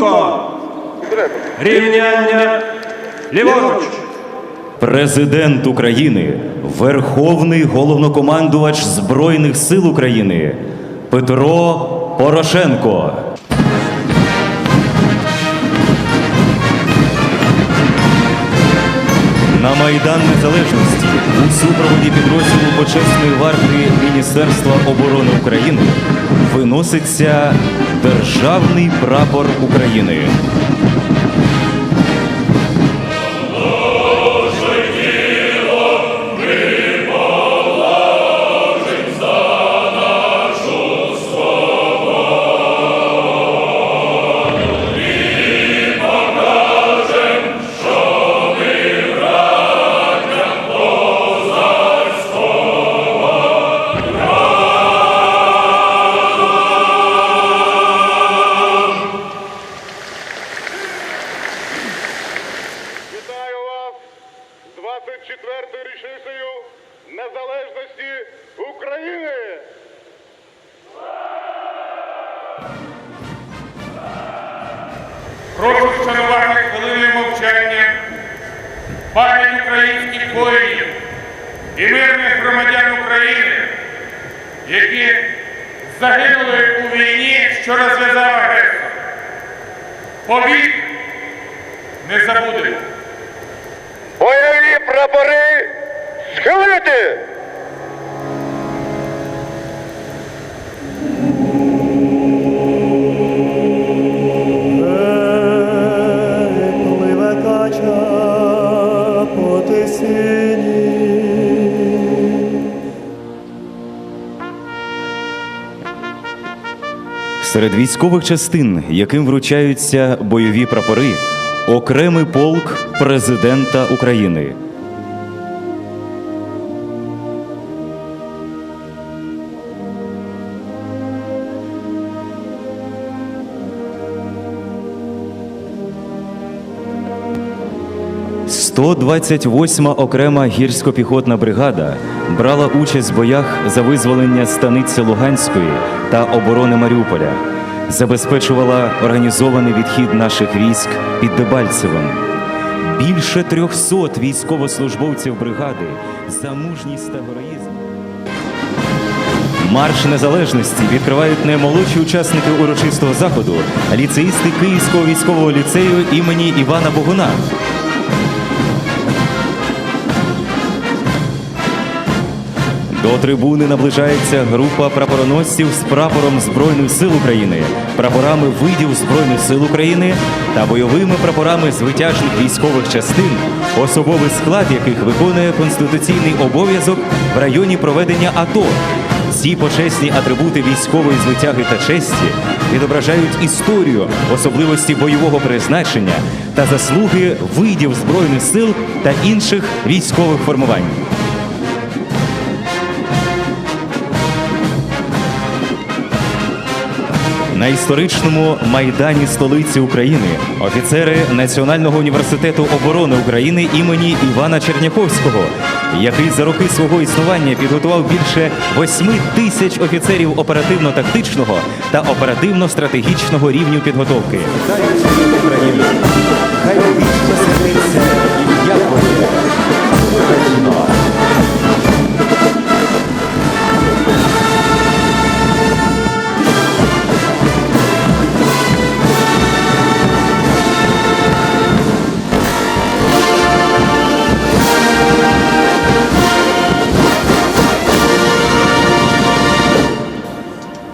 Струнко. Рівняння ліворуч. Президент України, Верховний головнокомандувач Збройних сил України Петро Порошенко. На Майдан Незалежності у супроводі підрозділу почесної варти Міністерства оборони України виноситься Державний прапор України. 24-ю річницею незалежності України! Прошу вшанувати хвилиною мовчання пам'ять українських воїнів і мирних громадян України, які загинули у війні, що розв'язав агресор. Повік не забудемо. Бойові прапори тисині. Серед військових частин, яким вручаються бойові прапори, окремий полк президента України. «128-ма окрема гірсько-піхотна бригада брала участь в боях за визволення станиці Луганської та оборони Маріуполя, забезпечувала організований відхід наших військ під Дебальцевим. Більше 300 військовослужбовців бригади за мужність та героїзм. Марш незалежності відкривають наймолодші учасники урочистого заходу, ліцеїсти Київського військового ліцею імені Івана Богуна. До трибуни наближається група прапороносців з прапором Збройних сил України, прапорами видів Збройних сил України та бойовими прапорами звитяжних військових частин, особовий склад яких виконує конституційний обов'язок в районі проведення АТО. Ці почесні атрибути військової звитяги та честі відображають історію, особливості бойового призначення та заслуги видів збройних сил та інших військових формувань. На історичному майдані столиці України офіцери Національного університету оборони України імені Івана Черняховського, який за роки свого існування підготував більше 8 тисяч офіцерів оперативно-тактичного та оперативно-стратегічного рівню підготовки. Хай